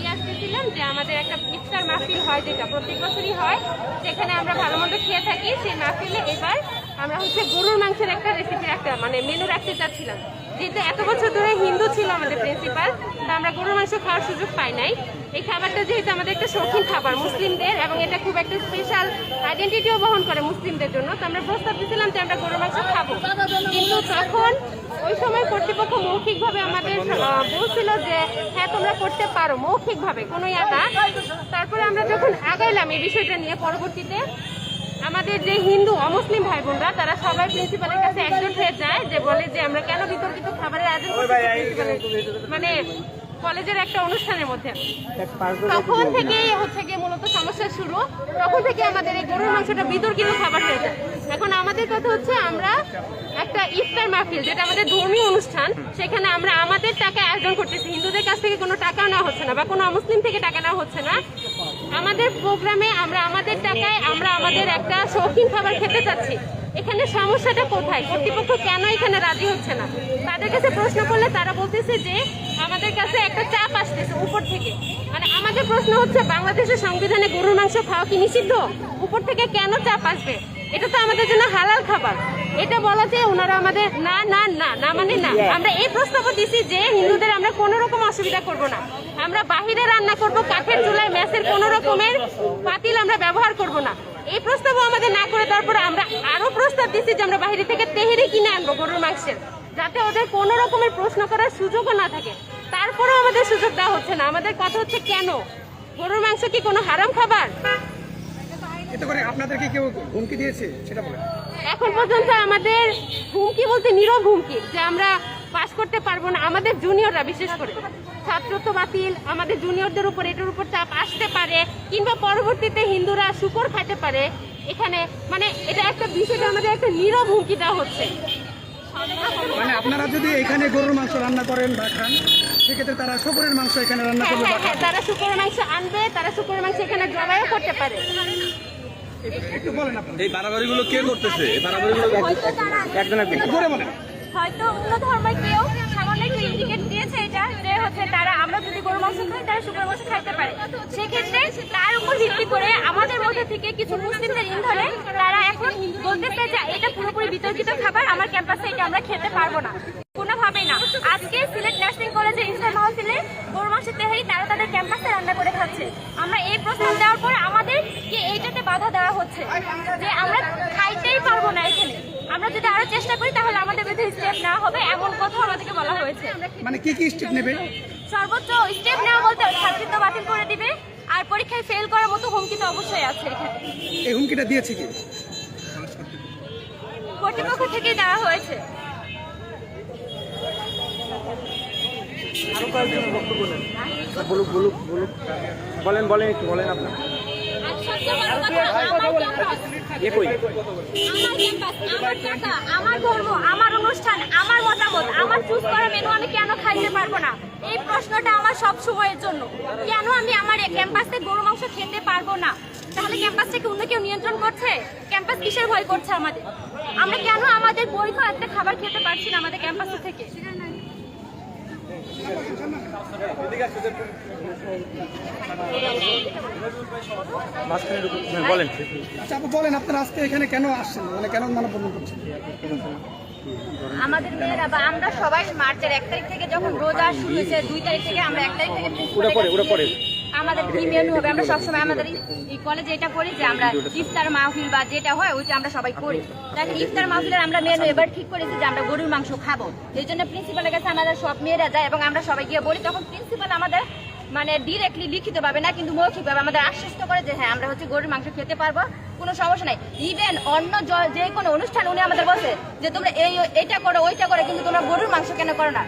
দিয়ে আসতেছিলাম যে আমাদের একটা ইফতার মাহফিল হয় যেটা প্রত্যেক বছরই হয় সেখানে আমরা ভালো মন্দ খেয়ে থাকি। সেই মাহফিলে এবার আমরা হচ্ছে গরুর মাংসের একটা রেসিপি রাখতে মানে মেনু রাখতে চাচ্ছিলাম। যেহেতু এত বছর ধরে হিন্দু ছিল আমাদের প্রিন্সিপাল তা আমরা গরুর মাংস খাওয়ার সুযোগ পাই নাই। এই খাবারটা যেহেতু আমাদের একটা শৌখিন খাবার মুসলিমদের এবং এটা খুব একটা স্পেশাল আইডেন্টিটিও বহন করে মুসলিমদের জন্য, তো আমরা প্রস্তাব দিয়েছিলাম যে আমরা গরুর মাংস খাব। কিন্তু তখন ওই সময় কর্তৃপক্ষ মৌখিকভাবে আমাদের বলছিল যে হ্যাঁ তোমরা করতে পারো, মৌখিকভাবে, কোনো না। তারপরে আমরা যখন আগাইলাম এই বিষয়টা নিয়ে পরবর্তীতে, আমাদের যে হিন্দু অমুসলিম ভাই বোনরা তারা সবাই প্রিন্সিপালের কাছে একজন হয়ে যায়, যে বলে যে, আমরা কেন বিতর্কিত খাবারের আয়োজন মানে কলেজের একটা অনুষ্ঠানের মধ্যে। তখন থেকেই হচ্ছে গিয়ে মূলত সমস্যা শুরু। তখন থেকে আমাদের এই গরুর মাংসটা বিতর্কিত খাবার হয়ে যায়। এখন আমাদের কথা হচ্ছে আমরা একটা ইফতার মাহফিল যেটা আমাদের ধর্মীয় অনুষ্ঠান সেখানে আমরা আমাদের টাকা আয়োজন করতেছি। হিন্দুদের কাছ থেকে কোনো টাকা নেওয়া হচ্ছে না বা কোনো মুসলিম থেকে টাকা নেওয়া হচ্ছে না। আমাদের প্রোগ্রামে আমরা আমাদের টাকায় আমরা আমাদের একটা শৌখিন খাবার খেতে চাচ্ছি এখানে সমস্যাটা কোথায়? কর্তৃপক্ষ কেন এখানে রাজি হচ্ছে না? তাদের কাছে প্রশ্ন করলে তারা বলতেছে যে আমাদের কাছে একটা চাপ আসতেছে উপর থেকে। মানে আমাদের প্রশ্ন হচ্ছে বাংলাদেশের সংবিধানে গরুর মাংস খাওয়া কি নিষিদ্ধ? উপর থেকে কেন চাপ আসবে? এটা তো আমাদের জন্য হালাল খাবার। এটা বলা যে ওনারা আমাদের না না না না মানে না। আমরা এই প্রস্তাব দিছি যে হিন্দুদের আমরা কোনো রকম অসুবিধা করব না। আমরা বাহিরে রান্না করব কাঠের চুলায় ম্যাসের কোনো রকমের পাতিল আমরা ব্যবহার করব না। এই প্রস্তাবও আমাদের না করে তারপরে আমরা আরও প্রস্তাব দিচ্ছি যে আমরা বাইরে থেকে তেহেরি কিনে আনব গরুর মাংসের, যাতে ওদের কোনো রকমের প্রশ্ন করার সুযোগও না থাকে। তারপরেও আমাদের সুযোগ দেওয়া হচ্ছে না। আমাদের কথা হচ্ছে কেন? গরুর মাংস কি কোনো হারাম খাবার? করে আপনাদেরকে কেউ হুমকি দিয়েছে? সেটা বলেন। এখন পর্যন্ত আমাদের হুমকি বলতে নীরব হুমকি যে আমরা পাশ করতে পারব না আমাদের জুনিয়ররা বিশেষ করে। ছাত্রত্ব বাতিল আমাদের জুনিয়রদের উপর এটার উপর চাপ আসতে পারে কিংবা পরবর্তীতে হিন্দুরা শুকর খাইতে পারে এখানে মানে এটা একটা বিষয়টা আমাদের একটা নীরব হুমকি দেওয়া হচ্ছে। মানে আপনারা যদি এখানে গরুর মাংস রান্না করেন বা খান সেক্ষেত্রে তারা শুকুরের মাংস এখানে রান্না হ্যাঁ করবে হ্যাঁ বা হ্যাঁ তারা শুকরের মাংস আনবে তারা শুকরের মাংস এখানে জবাইও করতে পারে। এই বাড়াবাড়িগুলো কে করতেছে? এই বাড়াবাড়িগুলো একজন একজন একটু বলেন। হয়তো অন্য ধর্মের কেউ সামান্য একটু ইন্ডিকেট দিয়েছে এটা যে হচ্ছে তারা আমরা যদি গরু মাংস খাই তারা শুকর মাংস খাইতে পারে। সেক্ষেত্রে তার উপর ভিত্তি করে আমাদের মধ্যে থেকে কিছু মুসলিমদের ধরে তারা এখন বলতেছে যে এটা পুরোপুরি বিতর্কিত খাবার আমার ক্যাম্পাসে এটা আমরা খেতে পারব না। কোনোভাবেই না। আজকে সিলেট নার্সিং কলেজের ইনসার মাহফিলে গরু মাংসের তেহারি তারা তাদের ক্যাম্পাসে রান্না করে খাচ্ছে। আমরা এই প্রস্তাব দেওয়ার পর বাধা দেওয়া হচ্ছে যে আমরা খাইতেই পারব না এখানে। আমরা যদি আরও চেষ্টা করি তাহলে আমাদের বিরুদ্ধে স্টেপ নেওয়া হবে এমন কথা আমাদেরকে বলা হয়েছে। মানে কি কি স্টেপ নেবে? সর্বোচ্চ স্টেপ নেওয়া বলতে ছাত্রত্ব বাতিল করে দিবে আর পরীক্ষায় ফেল করার মতো হুমকি তো অবশ্যই আছে এখানে। এই হুমকিটা দিয়েছে কি? কর্তৃপক্ষ থেকেই দেওয়া হয়েছে। বলুক বলুক বলুক। বলেন বলেন একটু বলেন আপনার আর সবচেয়ে বড় কথা, আমার ধর্ম, আমার অনুষ্ঠান, আমার মতামত, আমার চুজ করা মেনু আমি কেন খাইতে পারব না এই প্রশ্নটা আমার সব সময়ের জন্য কেন আমি আমার ক্যাম্পাসে গরু মাংস খেতে পারব না তাহলে ক্যাম্পাস থেকে অন্য কেউ নিয়ন্ত্রণ করছে ক্যাম্পাস কিসের ভয় করছে আমাদের আমরা কেন আমাদের বৈধ একটা খাবার খেতে পারছি না আমাদের ক্যাম্পাস থেকে বলেন। আচ্ছা বলেন আপনারা আজকে এখানে কেন আসছেন? মানে কেন মানববন্ধন করছেন? আমাদের মেয়েরা বা আমরা সবাই মার্চের এক তারিখ থেকে যখন রোজা শুরু হয়েছে দুই তারিখ থেকে আমরা এক তারিখ থেকে ওটা পরে, ওটা পরে। আমাদের কি মেনু হবে আমরা সবসময় আমাদের এই- এই কলেজে এটা করি যে আমরা ইফতার মাহফিল বা যেটা হয় ওইটা আমরা সবাই করি। দেখেন ইফতার মাহফিলের আমরা মেনু এবার ঠিক করেছি যে আমরা গরুর মাংস খাব। এই জন্য প্রিন্সিপালের কাছে আমাদের সব মেয়েরা যায় এবং আমরা সবাই গিয়ে বলি তখন প্রিন্সিপাল আমাদের মানে ডিরেক্টলি লিখিত পাবে না, কিন্তু মৌখিকভাবে আমাদের আশ্বস্ত করে যে হ্যাঁ আমরা হচ্ছে গরুর মাংস খেতে পারব, কোনো সমস্যা নাই। ইভেন অন্য যে কোনো অনুষ্ঠান উনি আমাদের বলছে যে, তোমরা এই এটা করো, ওইটা করো, কিন্তু তোমরা গরুর মাংস কেন করো না?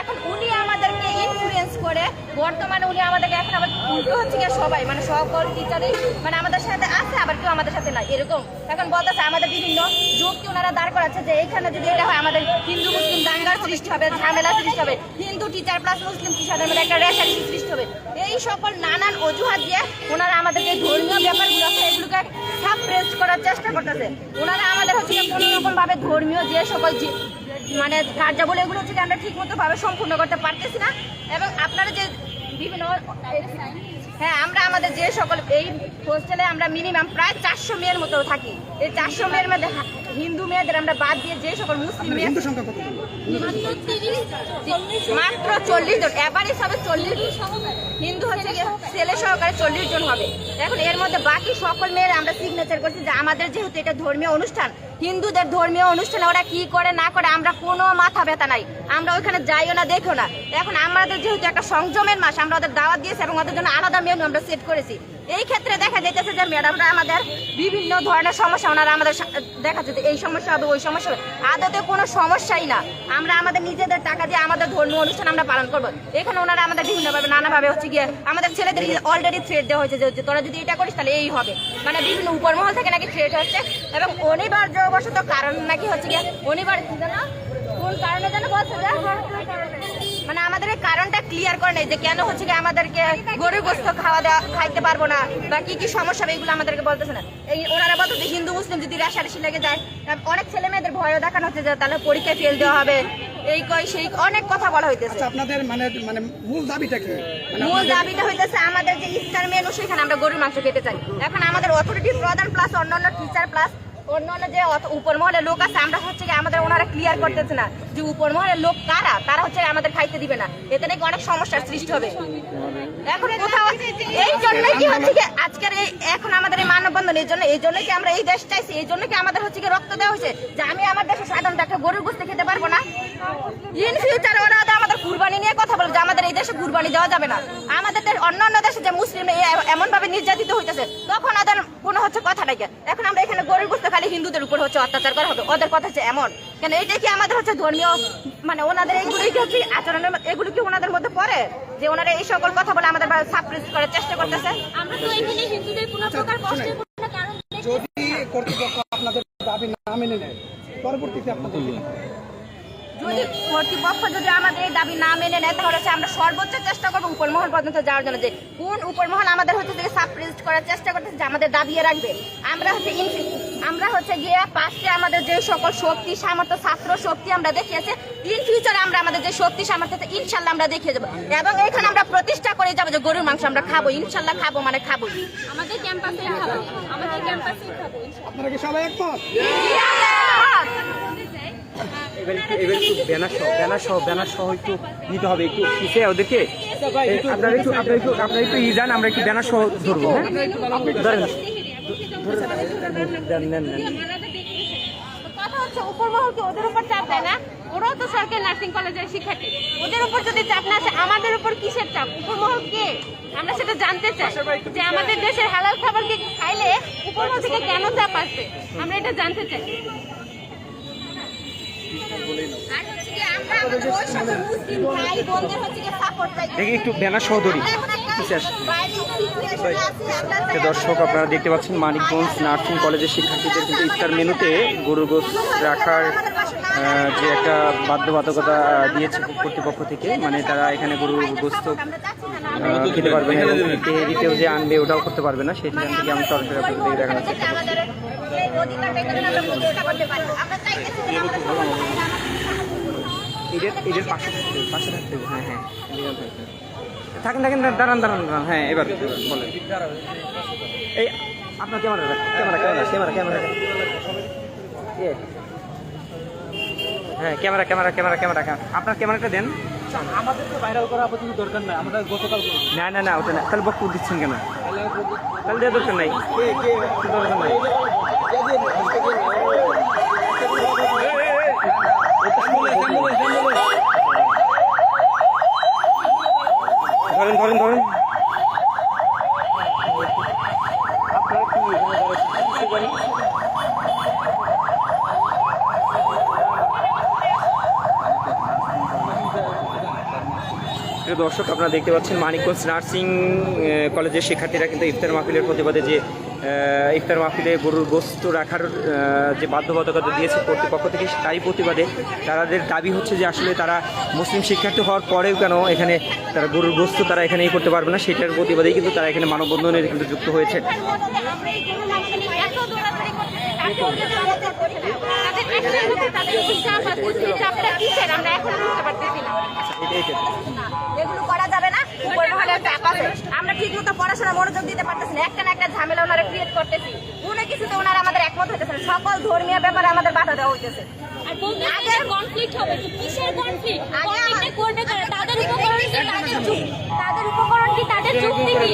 এখন উনি আমাদেরকে ইনফ্লুয়েন্স করে, বর্তমানে উনি আমাদেরকে এখন আবার হচ্ছে সবাই মানে সকল টিচারই মানে আমাদের সাথে আবার কেউ আমাদের সাথে নাই, এরকম। এখন বলতেছে আমাদের বিভিন্ন যুক্তি ওনারা দাঁড় করাচ্ছে যে এইখানে যদি এটা হয়, আমাদের হিন্দু, মুসলিম দাঙ্গার সৃষ্টি হবে ঝামেলা সৃষ্টি হবে, হিন্দু টিচার প্লাস মুসলিম টিচারদের মধ্যে একটা রেশারি সৃষ্টি হবে। এই সকল নানান অজুহাত দিয়ে ওনারা আমাদের যে ধর্মীয় ব্যাপারগুলো আছে, এগুলোকে সাপ্রেস করার চেষ্টা করতেছে। ওনারা আমাদের হচ্ছে কোনো রকম ভাবে ধর্মীয় যে সকল মানে কার্যাবলী, এগুলো হচ্ছে আমরা ঠিক মতো ভাবে সম্পূর্ণ করতে পারতেছি না, এবং আপনারা যে বিভিন্ন হ্যাঁ আমরা আমাদের যে সকল এই হোস্টেলে আমরা মিনিমাম প্রায় চারশো মেয়ের মতো থাকি। এই চারশো মেয়ের মধ্যে হিন্দু মেয়েদের আমরা বাদ দিয়ে যে সকল মুসলিম মেয়ে মাত্র চল্লিশ জন। এভারেজ হবে চল্লিশ হিন্দু হচ্ছে ছেলে সহকারে চল্লিশ জন হবে। এখন এর মধ্যে বাকি সকল মেয়েরা আমরা সিগনেচার করছি যে আমাদের যেহেতু এটা ধর্মীয় অনুষ্ঠান হিন্দুদের ধর্মীয় অনুষ্ঠানে ওরা কি করে, না করে, আমরা কোনো মাথা ব্যথা নাই। আমরা ওইখানে যাইও না, দেখো না। এখন আমাদের যেহেতু একটা সংযমের মাস, আমরা ওদের দাওয়াত দিয়েছি এবং ওদের জন্য আলাদা মেনু আমরা সেট করেছি। এই ক্ষেত্রে দেখা যাইতেছে যে ম্যাডামরা আমাদের বিভিন্ন ধরনের সমস্যা ওনারা আমাদের সা- দেখাচ্ছে এই সমস্যা হবে ওই সমস্যা হবে। আদতে কোনো সমস্যাই না। আমরা আমাদের নিজেদের টাকা দিয়ে আমাদের ধর্মীয় অনুষ্ঠান আমরা পালন করব। এখানে ওনারা আমাদের বিভিন্নভাবে নানাভাবে হচ্ছে গিয়ে আমাদের ছেলেদের অলরেডি থ্রেড দেওয়া হয়েছে যে- তোরা যদি এটা করিস তাহলে এই হবে। মানে বিভিন্ন উপরমহল থেকে নাকি থ্রেড হচ্ছে এবং অনিবার্যবশত কারণ নাকি হচ্ছে গিয়ে অনিবার্য জানো কোন কারণে যেন বলছে যে মানে আমাদের কারণটা ক্লিয়ার করে নেই যে কেন হচ্ছে কি আমাদেরকে গরুর গোস্ত খাওয়া দাওয়া খাইতে পারব না বা কি কি সমস্যা হবে এগুলো আমাদেরকে বলতেছে না। এই ওনারা বলতো যে হিন্দু মুসলিম যদি রেশারেশি লেগে যায় অনেক ছেলে মেয়েদের ভয়ও দেখানো হচ্ছে যে তাহলে পরীক্ষায় ফেল দেওয়া হবে। এই কই সেই অনেক কথা বলা হইতেছে। আচ্ছা আপনাদের মানে মানে মূল দাবিটা কি? মানে মূল দাবিটা হইতেছে আমাদের যে ইফতার মেনু সেখানে আমরা গরুর মাংস খেতে চাই। এখন আমাদের অথরিটি প্রধান প্লাস অন্যান্য টিচার প্লাস যে উপর মহলের লোক আছে, আমরা হচ্ছে কি আমাদের ওনারা ক্লিয়ার না যে উপর মহলের লোক কারা? তারা হচ্ছে আমাদের খাইতে দিবে না। অনেক সমস্যার সৃষ্টি হবে। এখন কোথাও এই জন্যই কি হচ্ছে কি আজকের এই এখন আমাদের এই মানববন্ধন, এই জন্য এই কি আমরা এই এই জন্য কি আমাদের হচ্ছে রক্ত দেওয়া হয়েছে? যে আমি আমার দেশে সাধারণত একটা গরুর গোস্ত খেতে পারব না? ইন ফিউচার ওরা আমাদের কুরবানি নিয়ে কথা বলে যে আমাদের এই দেশে কুরবানি দেওয়া যাবে না। আমাদের দেশ অন্যান্য দেশে যে মুসলিম এমন ভাবে নির্যাতিত হইতেছে তখন ওদের কোনো হচ্ছে কথা নাই এখন আমরা এখানে গরুর গোস্ত খালি হিন্দুদের উপর হচ্ছে অত্যাচার করা হবে। ওদের কথা হচ্ছে এমন। কেন এইটা কি আমাদের হচ্ছে ধর্মীয় মানে ওনাদের এইগুলো কি হচ্ছে আচরণের মধ্যে- এগুলো কি ওনাদের মধ্যে পড়ে? যে ওনারা এই সকল কথা বলে আমাদের সাপ্রেস করার চেষ্টা করতেছে? আমরা তো এখানে হিন্দুদের কোনো প্রকার কষ্টের কোনো কারণ যদি কর্তৃপক্ষ আপনাদের দাবি না মেনে নেয় পরবর্তীতে আপনাদের? যদি কর্তৃপক্ষ যদি আমাদের এই দাবি না মেনে নেয় তাহলে হচ্ছে আমরা সর্বোচ্চ চেষ্টা করব উপরমহল পর্যন্ত যাওয়ার জন্য যে কোন উপরমহল আমাদের হচ্ছে যে সাপ্রেস্ট করার চেষ্টা করতেছে যে আমাদের দাবিয়ে রাখবে। আমরা হচ্ছে আমরা হচ্ছে গিয়ে পাশে আমাদের যে সকল শক্তি সামর্থ্য ছাত্র শক্তি আমরা দেখিয়েছে ইন ফিউচারে আমরা আমাদের যে শক্তি সামর্থ্য আছে, ইনশাল্লাহ আমরা দেখিয়ে যাব এবং এখানে আমরা প্রতিষ্ঠা করে যাব যে গরুর মাংস আমরা খাব ইনশাল্লাহ খাব মানে খাব। আমাদের ক্যাম্পাসে খাব আমাদের ক্যাম্পাসে খাব আপনারা কি সবাই একমত? এবার একটু এবার একটু ব্যানার সহ ব্যানার সহ ব্যানার সহ একটু নিতে হবে একটু ওদেরকে। আপনারা একটু আপনারা একটু আপনারা একটু ই যান আমরা একটু ব্যানার সহ ধরবো হ্যাঁ? ধরেন। নেন, নেন। হচ্ছে উপরমহল কি ওদের উপর চাপ দেয় না? ওরাও তো সরকারি নার্সিং কলেজের শিক্ষার্থী। ওদের উপর যদি চাপ না আসে আমাদের উপর কিসের চাপ? উপরমহল কে? আমরা সেটা জানতে চাই। যে আমাদের দেশের হালাল খাবার কি খাইলে উপরমহল থেকে কেন চাপ আসবে? আমরা এটা জানতে চাই আর হচ্ছে কি আমরা আমাদের ওই সকল মুসলিম ভাই বোনদের হচ্ছে কি সাপোর্ট চাই দেখি একটু ব্যানার সহ ধরি দর্শক আপনারা দেখতে পাচ্ছেন মানিকগঞ্জ নার্সিং কলেজের শিক্ষার্থীদের কিন্তু ইফতার মেনুতে গরুর গোস রাখার যে একটা বাধ্যবাধকতা দিয়েছে কর্তৃপক্ষ থেকে। মানে তারা এখানে গরুর গোস্ত খেতে পারবে না এবং তেহেরিতেও যে আনবে ওটাও করতে পারবে না। সেখান থেকে আমি সরাসরি আপনাদের দেখানোর চেষ্টা করছি। এদের এদের পাশে থাকতে হবে, পাশে থাকতে হবে, হ্যাঁ হ্যাঁ থাকেন থাকেন দাঁড়ান দাঁড়ান দাঁড়ান হ্যাঁ এবার বলেন। এই আপনার camera camera camera camera camera এ। হ্যাঁ ক্যামেরা ক্যামেরা ক্যামেরা ক্যামেরা আপনার ক্যামেরাটা দেন। আমাদের তো ভাইরাল করা আপাতত দরকার নাই আমরা গতকাল না না না ওটা না তাহলে বক্তব্য দিচ্ছেন কেন? তাহলে দেওয়ার দরকার নাই। দরকার নাই ধরেন ধরেন ধরেন আপনারা কি এখানে যারা কিছু করেন? প্রিয় দর্শক আপনারা দেখতে পাচ্ছেন মানিকগঞ্জ নার্সিং কলেজের শিক্ষার্থীরা কিন্তু ইফতার মাহফিলের প্রতিবাদে যে ইফতার মাহফিলে গরুর গোস্ত রাখার যে বাধ্যবাধকতা দিয়েছে কর্তৃপক্ষ থেকে তাই প্রতিবাদে তাদের দাবি হচ্ছে যে আসলে তারা মুসলিম শিক্ষার্থী হওয়ার পরেও কেন এখানে তারা গরুর গোস্ত তারা এখানে এই করতে পারবে না সেটার প্রতিবাদেই কিন্তু তারা এখানে মানববন্ধনে কিন্তু যুক্ত হয়েছে। ক্ষেত্রে। এগুলো উপর মহলে আছে। আমরা ঠিক মতো পড়াশোনা মনোযোগ দিতে পারতেছি না। একটা না একটা ঝামেলা ওনারা ক্রিয়েট করতেছি। কোনো কিছুতে ওনারা আমাদের একমত হইতেছে না। সকল ধর্মীয় ব্যাপারে আমাদের বাধা দেওয়া হইতেছে। আগে কনফ্লিক্ট হবে? কিসের কনফ্লিক্ট কনফ্লিক্টে করবে তাদের উপকরণ কি তাদের যুক্তি? তাদের উপকরণ কি তাদের যুক্তি কি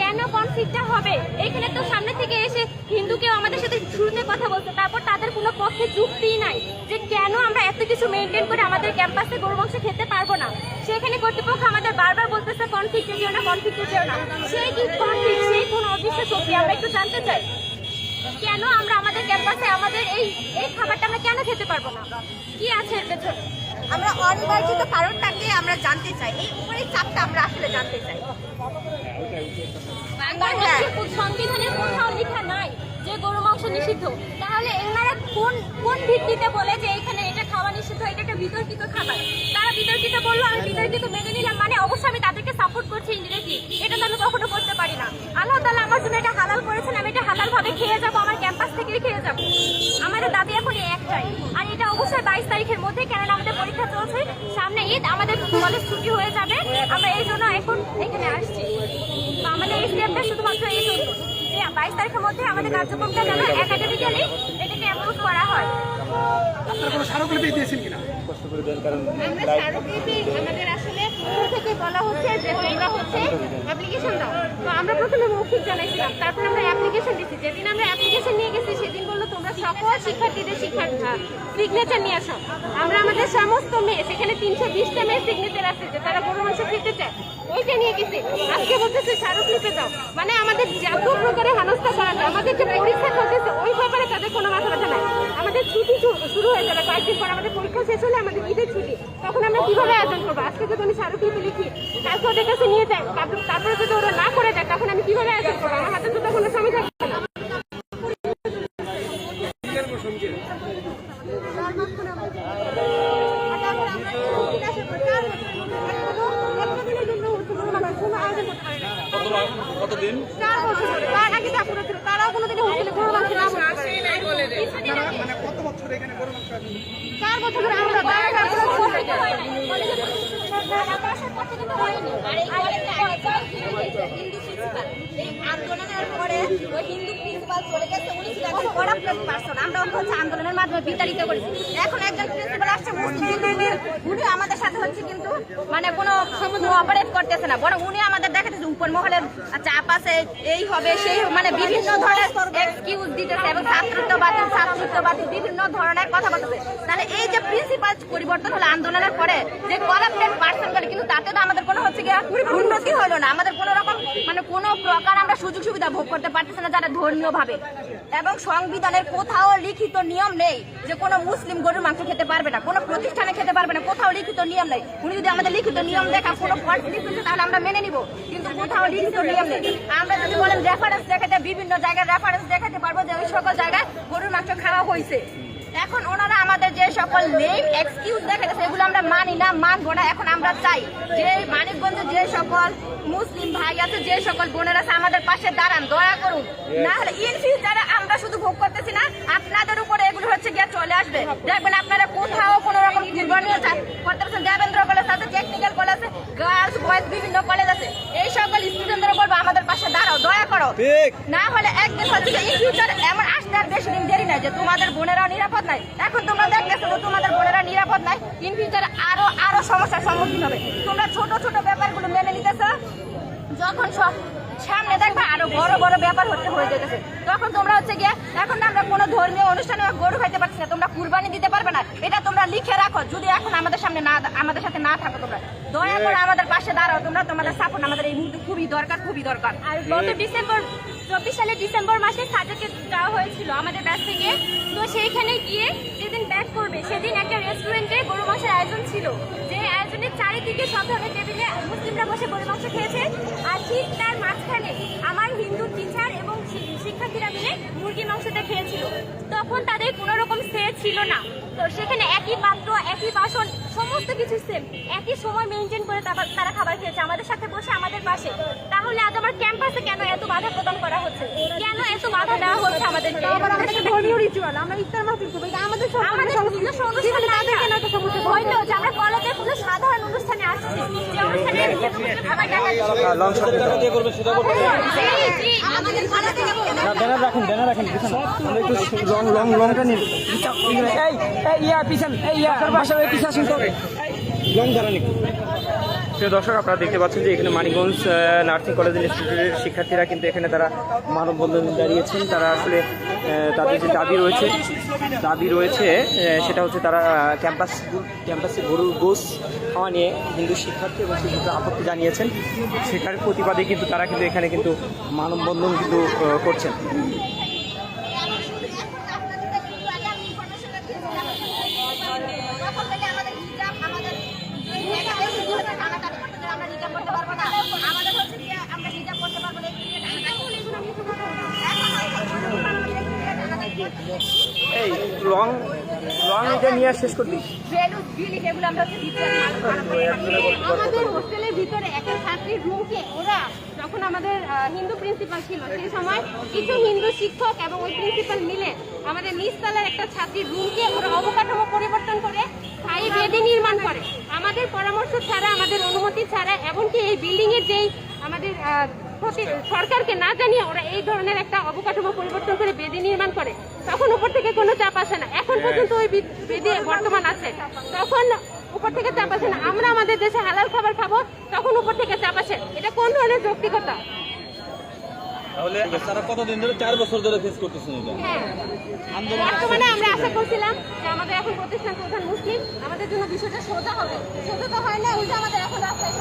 কেন কনফ্লিক্টটা হবে? এখানে তো সামনে থেকে এসে হিন্দু কেউ আমাদের সাথে শুরুতে কথা বলছে তারপর তাদের কোনো পক্ষে যুক্তিই নাই যে কেন আমরা এত কিছু মেনটেন করে আমাদের ক্যাম্পাসে গরু মাংস খেতে পারব না। সেখানে কর্তৃপক্ষ আমাদের বারবার বলতেছে কনফ্লিক্টে যেও না কনফ্লিক্টে যেও না। সেই কি কনফ্লিক্ট সেই কোন অদৃশ্য শক্তি আমরা একটু জানতে চাই। কেন আমরা আমাদের ক্যাম্পাসে আমাদের এই এই খাবারটা আমরা কেন খেতে পারব না? কি আছে এর পেছনে? আমরা অনির্বাচিত কারণটাকে আমরা জানতে চাই। এই উপরের চাপটা আমরা আসলে জানতে চাই। বাংলাদেশের সংবিধানে কোথাও লেখা নাই যে গরু মাংস নিষিদ্ধ। তাহলে এনারা কোন কোন ভিত্তিতে বলে যে এখানে এটা এটা একটা বিতর্কিত খাবার। তারা বিতর্কিত বলল, আমি বিতর্কিত মেনে নিলাম। মানে অবশ্যই আমি তাদেরকে সাপোর্ট করছি ইন্ডিরেক্টলি এটা তো আমি কখনো করতে পারি না। আল্লাহ তাআলা আমার জন্য এটা হালাল করেছেন, আমি এটা হালাল ভাবে খেয়ে যাব, আমার ক্যাম্পাস থেকে খেয়ে যাব। আমাদের দাবি এখন একটাই। আর এটা অবশ্যই বাইশ তারিখের মধ্যে, কেননা আমাদের পরীক্ষা চলছে। সামনে ঈদ, আমাদের কলেজ ছুটি হয়ে যাবে। আমরা এই জন্য এখন এখানে আসছি। আমাদের এই শুধুমাত্র এই জন্য বাইশ তারিখের মধ্যে আমাদের কার্যক্রমটা যেন একাডেমিক্যালি এটাকে অ্যাপ্রুভ করা হয়। আপনারা কোনো স্মারকলিপি দিয়েছেন কিনা? কষ্ট করে দেন কারণ আমরা স্মারকলিপি আমাদের আসলে থেকে বলা হচ্ছে যে তোমরা হচ্ছে অ্যাপ্লিকেশন দাও। তো আমরা প্রথমে মৌখিক জানাইছিলাম তারপর আমরা অ্যাপ্লিকেশন দিচ্ছি যেদিন আমরা অ্যাপ্লিকেশন নিয়ে গেছি সেদিন বলল তোমরা সকল শিক্ষার্থীদের শিক্ষার সিগনেচার নিয়ে আসো। আমরা আমাদের সমস্ত মেয়ে সেখানে তিনশো বিশটা মেয়ে সিগনেচার আছে যে তারা গরু মাংস খেতে চায়। ওইটা নিয়ে গেছে। আজকে বলতেছে স্মারকলিপি দাও মানে আমাদের যত প্রকারে হেনস্থা করা যায় আমাদের যে পরীক্ষা চলতেছে ওই ব্যাপারে তাদের কোনো মাথা ব্যথা নাই। আমাদের ছুটি শুরু হয়ে যাবে, কয়েকদিন পর আমাদের পরীক্ষা শেষ হলে আমাদের ঈদের ছুটি। তখন আমরা কীভাবে আয়োজন করব? আজকে যদি আমি স্মারকলিপি লিখি কালকে ওদের কাছে নিয়ে যাই তারপরে যদি ওরা না করে দেয়, তখন আমি কীভাবে আয়োজন করব? আমার হাতে তো তখন সময় থাকবে না কতদিন চার বছর ধরে। তার আগে যা করেছিল, তারাও কোনোদিনই হোস্টেলে গরু মাংস না বলতে পারে। আপনারা মানে কত বছর এখানে গরু মাংস আছে? চার বছর ধরে আমরা তার আগে আমরা হোস্টেলে যাই। আর এই কলেজে হিন্দু প্রিন্সিপাল এই আন্দোলনের পরে ওই হিন্দু প্রিন্সিপাল চলে গেছে, উনি ছিলেন আমরা হচ্ছে আন্দোলনের মাধ্যমে বিতাড়িত করেছি। এখন একজন প্রিন্সিপাল আসছে, উনি আমাদের সাথে হচ্ছে কিন্তু মানে কোনো অপারেট করতেছে না, বরং উনি আমাদের উপর চাপ আছে এই হবে, সেই মানে বিভিন্ন ধরনের এক্সকিউজ দিতেছে এবং ছাত্রত্ব বাতিল ছাত্রত্ব বাতিল বিভিন্ন ধরনের কথা বলতেছে। তাহলে এই যে প্রিন্সিপাল পরিবর্তন হলো আন্দোলনের পরে, যে করাপ্টেড পার্সন করে কিন্তু তাতে তো আমাদের কোনো হচ্ছে গিয়ে উন্নতি হলো না। আমাদের কোনো রকম মানে কোনো প্রকার আমরা সুযোগ সুবিধা ভোগ করতে পারতেছি না যারা ধর্মীয় ভাবে এবং সংবিধানের কোথাও লিখিত নিয়ম নেই যে কোনো মুসলিম গরুর মাংস খেতে পারবে না, কোনো প্রতিষ্ঠানে খেতে পারবে না, কোথাও লিখিত নিয়ম নেই। উনি যদি আমাদের লিখিত নিয়ম দেখা কোনো লিখেছে তাহলে আমরা মেনে নিব। কিন্তু কোথাও লিখিত নিয়ম নেই আমরা যদি বলেন রেফারেন্স দেখাতে, বিভিন্ন জায়গায় রেফারেন্স দেখাতে পারব যে ওই সকল জায়গায় গরুর মাংস খাওয়া হয়েছে। এখন ওনারা আমাদের যে সকল নেম এক্সকিউজ দেখাতে সেগুলো আমরা মানি না মানবো না এখন আমরা চাই। যে মানিকগঞ্জে যে সকল মুসলিম ভাই আছে যে সকল বোনের আছে আমাদের পাশে দাঁড়ান দয়া করুন। না হলে ইন ফিউচারে আমরা শুধু ভোগ করতেছি না আপনাদের উপরে এগুলো হচ্ছে গিয়ে চলে আসবে। দেখবেন আপনারা কোথাও কোনো রকম নির্বাণীয় করতে পারছেন দেবেন্দ্র কলেজ আছে টেকনিক্যাল কলেজ আছে গার্লস বয়েজ বিভিন্ন কলেজ আছে। এই সকল স্টুডেন্টদের বলব আমাদের পাশে দাঁড়াও দয়া করো। না হলে একদিন হচ্ছে ইন ফিউচার এমন আসতে আর বেশি দিন দেরি নাই যে তোমাদের বোনেরা নিরাপদ নাই। এখন তোমরা দেখতেছো যে তোমাদের বোনেরা নিরাপদ নাই। ইন ফিউচার আরও আরও সমস্যার সম্মুখীন হবে। তোমরা ছোট ছোট ব্যাপারগুলো মেনে নিতেছো। যখন সব সামনে দেখবে আরও বড় বড় ব্যাপার হতে, হয়ে যেতেছে। তখন তোমরা হচ্ছে গিয়ে, এখন আমরা কোনো ধর্মীয় অনুষ্ঠানে গরু খাইতে পারছি না, তোমরা কুরবানি দিতে পারবে না। এটা তোমরা লিখে রাখো, যদি এখন আমাদের সামনে না, আমাদের সাথে না থাকো তোমরা। দয়া করে আমাদের পাশে দাঁড়াও তোমরা, তোমাদের সাপোর্ট আমাদের এই মুহূর্তে খুবই দরকার খুবই দরকার। আর গত ডিসেম্বর চব্বিশ সালে ডিসেম্বর মাসে সাজেকে যাওয়া হয়েছিল আমাদের ব্যাচ থেকে। তো সেইখানে গিয়ে যেদিন ব্যাক করবে সেদিন একটা রেস্টুরেন্টে গরু মাংসের আয়োজন ছিল। যে আয়োজনের চারিদিকে সব ধরনের টেবিলে মুসলিমরা বসে গরু মাংস খেয়েছে। আর ঠিক তার মাঝখানে আমার হিন্দু টিচার এবং শিক্ষার্থীরা মিলে মুরগি মাংসটা খেয়েছিল। তখন তাদের কোনো রকম সে ছিল না। তো সেখানে একই পাত্র, একই বাসন, সমস্ত কিছু সেম একই সময় মেনটেন করে তারা খাবার খেয়েছে। আমাদের সাথে বসে আমাদের পাশে তাহলে আজ আমার ক্যাম্পাসে কেন এত বাধা প্রদান করা হচ্ছে? কেন এত বাধা দেওয়া হচ্ছে আমাদেরকে ধর্মীয় রিচুয়াল আমরা ইফতার মাহফিল করব এটা আমাদের সব আমাদের নিজস্ব অনুষ্ঠান না হয়তো যে আমরা কলেজের কোনো সাধারণ অনুষ্ঠানে আসছি। যে অনুষ্ঠানে খাবার টাকা দিচ্ছি। লং শট জি, আমাদের কলেজ থেকে ব্যানার রাখেন ব্যানার রাখেন আমরা একটু লং লং লংটা নিন। এই এই ইয়া পিছন এই ইয়া তো লং একটু প্রিয় দর্শক, আপনারা দেখতে পাচ্ছেন যে এখানে মানিগঞ্জ নার্সিং কলেজ ইনস্টিটিউটের শিক্ষার্থীরা কিন্তু এখানে তারা মানববন্ধন দাঁড়িয়েছেন তারা আসলে তাদের যে দাবি রয়েছে দাবি রয়েছে সেটা হচ্ছে তারা ক্যাম্পাস, ক্যাম্পাসে গরুর গোস খাওয়া নিয়ে হিন্দু শিক্ষার্থী এবং শিক্ষকরা আপত্তি জানিয়েছেন। সেটার প্রতিবাদে কিন্তু তারা কিন্তু এখানে কিন্তু মানববন্ধন কিন্তু করছেন এই লং লং এটা নিয়ে শেষ করবি? আমাদের হোস্টেলের ভিতরে একটা ছাত্রীর রুমকে ওরা যখন আমাদের হিন্দু প্রিন্সিপাল ছিল সেই সময় কিছু হিন্দু শিক্ষক এবং ওই প্রিন্সিপাল মিলে আমাদের নিচতলার একটা ছাত্রীর রুমকে ওরা অবকাঠামো পরিবর্তন করে স্থায়ী বেদি নির্মাণ করে। আমাদের পরামর্শ ছাড়া আমাদের অনুমতি ছাড়া এমনকি এই বিল্ডিং এর যেই আমাদের প্রতি- সরকারকে না জানিয়ে ওরা এই ধরনের একটা অবকাঠামো পরিবর্তন করে বেদি নির্মাণ করে তখন উপর থেকে কোনো চাপ আসে না। এখন পর্যন্ত ওই বেদি বর্তমান আছে। তখন উপর থেকে চাপ আসে না। আমরা আমাদের দেশে হালাল খাবার খাব তখন উপর থেকে চাপ আসে। এটা কোন ধরনের যৌক্তিকতা? তাহলে তারা কতদিন ধরে চার বছর ধরে ফেস করতেছেন এটা হ্যাঁ বর্তমানে আমরা আশা করছিলাম যে আমাদের এখন প্রতিষ্ঠান প্রধান মুসলিম আমাদের জন্য বিষয়টা সোজা হবে সোজা তো হয় না উল্টো আমাদের এখন রাস্তায়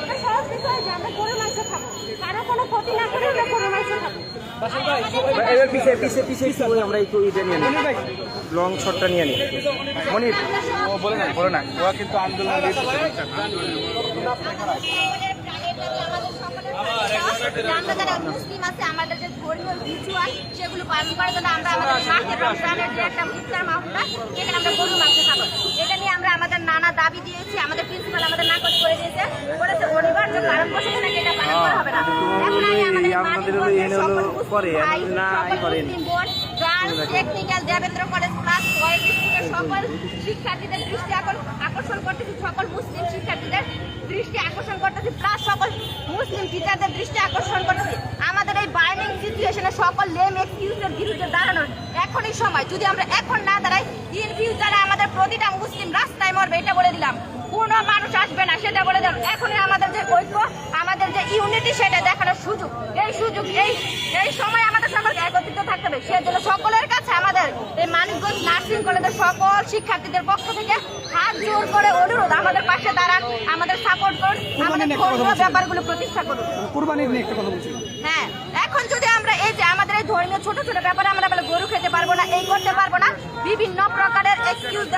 একটা সহজ বিষয় যে আমরা গরুর মাংস খাব কারও কোনো ক্ষতি না করে আমরা গরুর মাংস খাব এবার পিছে পিছে পিছে একটু আমরা একটু এটা নিয়ে নিই লং শটটা নিয়ে নিই মনির বলে না বলে না ওরা কিন্তু আন্দোলন আমরা যারা মুসলিম আছে আমাদের যে ধর্মীয় রিচুয়াল সেগুলো পালন করার জন্য আমরা আমাদের মাকে রমজানের যে একটা ইফতার মাহফিল হয়, আমরা গরু মাংস খাব। এটা নিয়ে আমরা আমাদের নানা দাবি দিয়েছি আমাদের প্রিন্সিপাল আমাদের নাকচ করে দিয়েছে। বলেছে অনিবার্য কারণ বসে নাকি এটা পালন করা হবে না। এখন আমি আমাদের ভাই, সকল। Muslim girls, technical, Debendra college plus কয়েক স্কুলের সকল শিক্ষার্থীদের দৃষ্টি আকর- আকর্ষণ করতেছি সকল মুসলিম শিক্ষার্থীদের দৃষ্টি আকর্ষণ করতেছি প্লাস সকল মুসলিম টিচারদের দৃষ্টি আকর্ষণ করতেছি। আমাদের এই বার্নিং সিচুয়েশনে সকল লেম এক্সকিউজের বিরুদ্ধে দাঁড়ানোর এখনই সময়। যদি আমরা এখন না দাঁড়াই ইন ফিউচারে আমাদের প্রতিটা মুসলিম রাস্তায় মরবে এটা বলে দিলাম। কোনো মানুষ আসবে না সেটা বলে দিলাম। এখনই আমাদের যে ঐক্য আমাদের যে ইউনিটি সেটা দেখানোর সুযোগ এই সুযোগ এই এই সময় আমাদের সকলকে একত্রিত থাকতে হবে। সেজন্য সকলের কাছে আমাদের এই মানিকগঞ্জ নার্সিং কলেজের সকল শিক্ষার্থীদের পক্ষ থেকে হাত জোর করে অনুরোধ আমাদের পাশে দাঁড়ান আমাদের সাপোর্ট করুন আমাদের ব্যাপারগুলো প্রতিষ্ঠা করুন। কুরবানির নিয়ে একটা কথা বলছিলাম হ্যাঁ এখন যদি আমরা এই যে আমাদের এই ধর্মীয় ছোট ছোট ব্যাপারে আমরা বলে গরু খেতে পারব না, এই করতে পারব না। বিভিন্ন প্রকারের এক্সকিউজ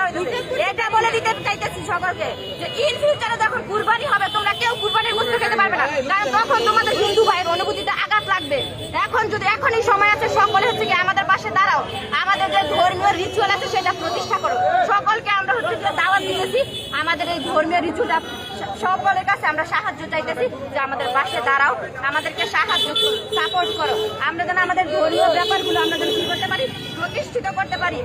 এটা বলে দিতে চাইতেছি সকলকে যে ইন ফিউচারে যখন কুরবানি হবে, তোমরা কেউ কুরবানির গোস্ত খেতে পারবে না। কারণ তখন তোমাদের হিন্দু ভাইয়ের অনুভূতিতে আঘাত লাগবে। এখন যদি এখনই সময় আছে, সকলে হচ্ছে কি আমাদের পাশে দাঁড়াও। আমাদের যে ধর্মীয় রিচুয়াল আছে, সেটা প্রতিষ্ঠা করো। সকলকে আমরা হচ্ছে দাওয়াত দিতেছি। আমাদের এই ধর্মীয় রিচুয়ালটা সকলের কাছে আমরা সাহায্য চাইতেছি যে আমাদের পাশে দাঁড়াও, আমাদেরকে সাহায্য সাপোর্ট করো। আমরা যেন আমাদের ধর্মীয় ব্যাপারগুলো আমরা যেন কি করতে পারি, প্রতিষ্ঠিত করতে পারি।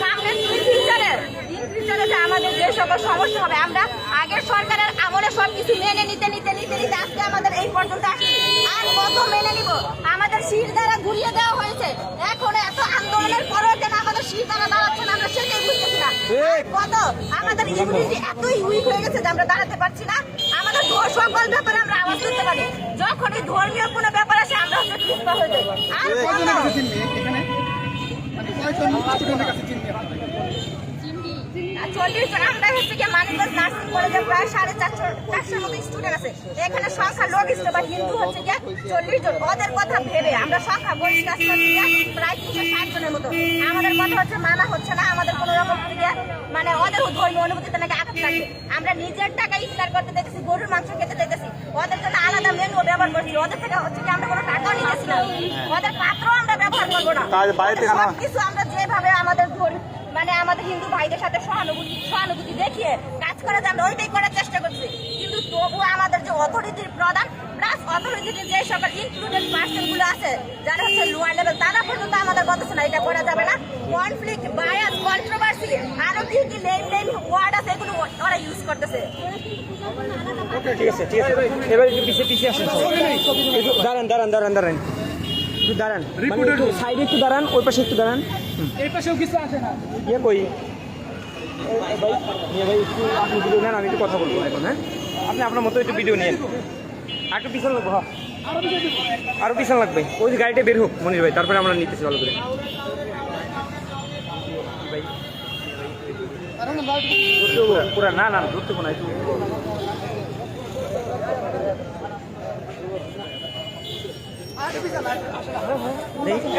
সামনে ইন ফিউচারে ইন ফিউচারে যে আমাদের যে সকল সমস্যা হবে, আমরা আগের সরকারের আমলে সব কিছু মেনে নিতে নিতে নিতে নিতে আজকে আমাদের এই পর্যন্ত আসছি। আর কত মেনে নিব। আমাদের শির দ্বারা ঘুরিয়ে দেওয়া হয়েছে। এখন এত আন্দোলনের পরেও কেন আমাদের শির দ্বারা দাঁড়াচ্ছে না আমরা সেটাই বুঝতেছি না। কত? আমাদের ইমিউনিটি এতই উইক হয়ে গেছে যে আমরা দাঁড়াতে পারছি না। আমাদের সকল ব্যাপারে আমরা আওয়াজ তুলতে পারি। যখন এই ধর্মীয় কোনো ব্যাপার আসে আমরা হচ্ছে পিছপা হয়ে যাই। আর কত চল্লিশ জন আমরা হচ্ছে গিয়ে মানিকগঞ্জ নার্সিং কলেজে প্রায় সাড়ে চারশো চারশোর মতো স্টুডেন্ট আছে। এখানে সংখ্যা লঘিষ্ঠ বা হিন্দু হচ্ছে গিয়ে চল্লিশ জন। ওদের কথা ভেবে আমরা সংখ্যা প্রায় তিনশো ষাট জনের মতো। আমাদের কথা হচ্ছে মানা হচ্ছে না আমাদের কোনো রকম মানে ওদের ধর্মীয় অনুভূতিতে নাকি আঘাত লাগবে। আমরা নিজের টাকা ইফতার করতে দেখেছি গরুর মাংস খেতে দেখেছি ওদের জন্য আলাদা মেনু ব্যবহার করছি। ওদের থেকে হচ্ছে কি আমরা কোনো টাকাও নিতেছি না। ওদের পাত্র আমরা ব্যবহার করব না। কিছু আমরা যেভাবে আমাদের ধর্ম মানে আমাদের হিন্দু ভাইদের সাথে সহানুভূতি সহানুভূতি দেখিয়ে কাজ করে যে আমরা ওইটাই করার চেষ্টা করছি। কিন্তু তবু আমাদের যে অথরিটির প্রধান প্লাস অথরিটির যে সকল ইনক্লুডেড পার্সনগুলো আছে যারা হচ্ছে লোয়ার লেভেল তারা পর্যন্ত আমাদের বলতেছে না এটা করা যাবে না। কনফ্লিক্ট বায়াস কন্ট্রোভার্সি আরও কি কি লেন লেন ওয়ার্ড আছে এগুলো ওরা ইউজ করতেছে। ঠিক আছে ঠিক আছে। এবার একটু পিছিয়ে পিছিয়ে আসেন একটু দাঁড়ান দাঁড়ান দাঁড়ান দাঁড়ান। একটু দাঁড়ান। মানে সাইডে একটু দাঁড়ান ওই পাশে একটু দাঁড়ান। এই পাশেও কিছু আসে না? ইয়ে কই? ভাই নিয়ে ভাই একটু আপনি ভিডিও নেন আমি একটু কথা বলব এখন হ্যাঁ? আপনি আপনার মতো একটু ভিডিও নিন আর একটু পিছন লাগবো হ্যাঁ আরও পিছন লাগবে। ওই গাড়িটা বের হোক মনির ভাই তারপরে আমরা নিতেছি ভালো করে। পুরা না না ধরতে হব না একটু দেখি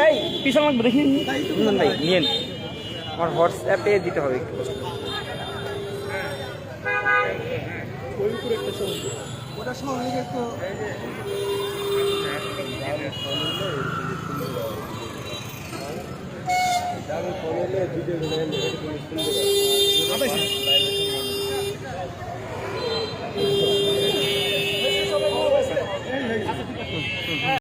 এই পিছন লাগবে দেখি। না ভাই নিয়েন। আমার হোয়াটসঅ্যাপে দিতে হবে একটু। আবেশ